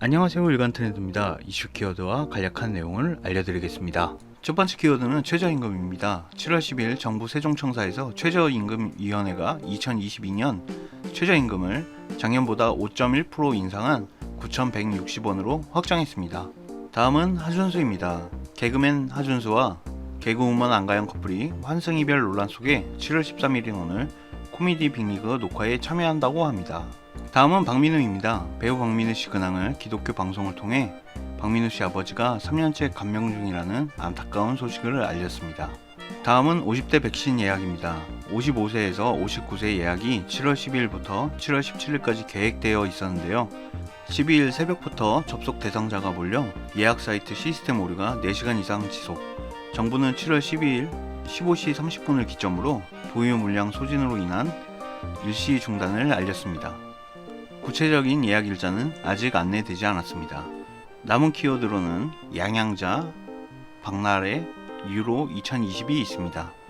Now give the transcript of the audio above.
안녕하세요 일간 트렌드입니다. 이슈 키워드와 간략한 내용을 알려드리겠습니다. 첫 번째 키워드는 최저임금입니다. 7월 10일 정부 세종청사에서 최저임금위원회가 2022년 최저임금을 작년보다 5.1% 인상한 9,160원으로 확정했습니다. 다음은 하준수입니다. 개그맨 하준수와 개그우먼 안가영 커플이 환승이별 논란 속에 7월 13일인 오늘 코미디 빅리그 녹화에 참여한다고 합니다. 다음은 박민우입니다. 배우 박민우 씨 근황을 기독교 방송을 통해 박민우 씨 아버지가 3년째 감명 중이라는 안타까운 소식을 알렸습니다. 다음은 50대 백신 예약입니다. 55세에서 59세 예약이 7월 12일부터 7월 17일까지 계획되어 있었는데요. 12일 새벽부터 접속 대상자가 몰려 예약 사이트 시스템 오류가 4시간 이상 지속. 정부는 7월 12일 15시 30분을 기점으로 도유 물량 소진으로 인한 일시 중단을 알렸습니다. 구체적인 예약 일자는 아직 안내되지 않았습니다. 남은 키워드로는 양양자, 박나래, 유로 2020이 있습니다.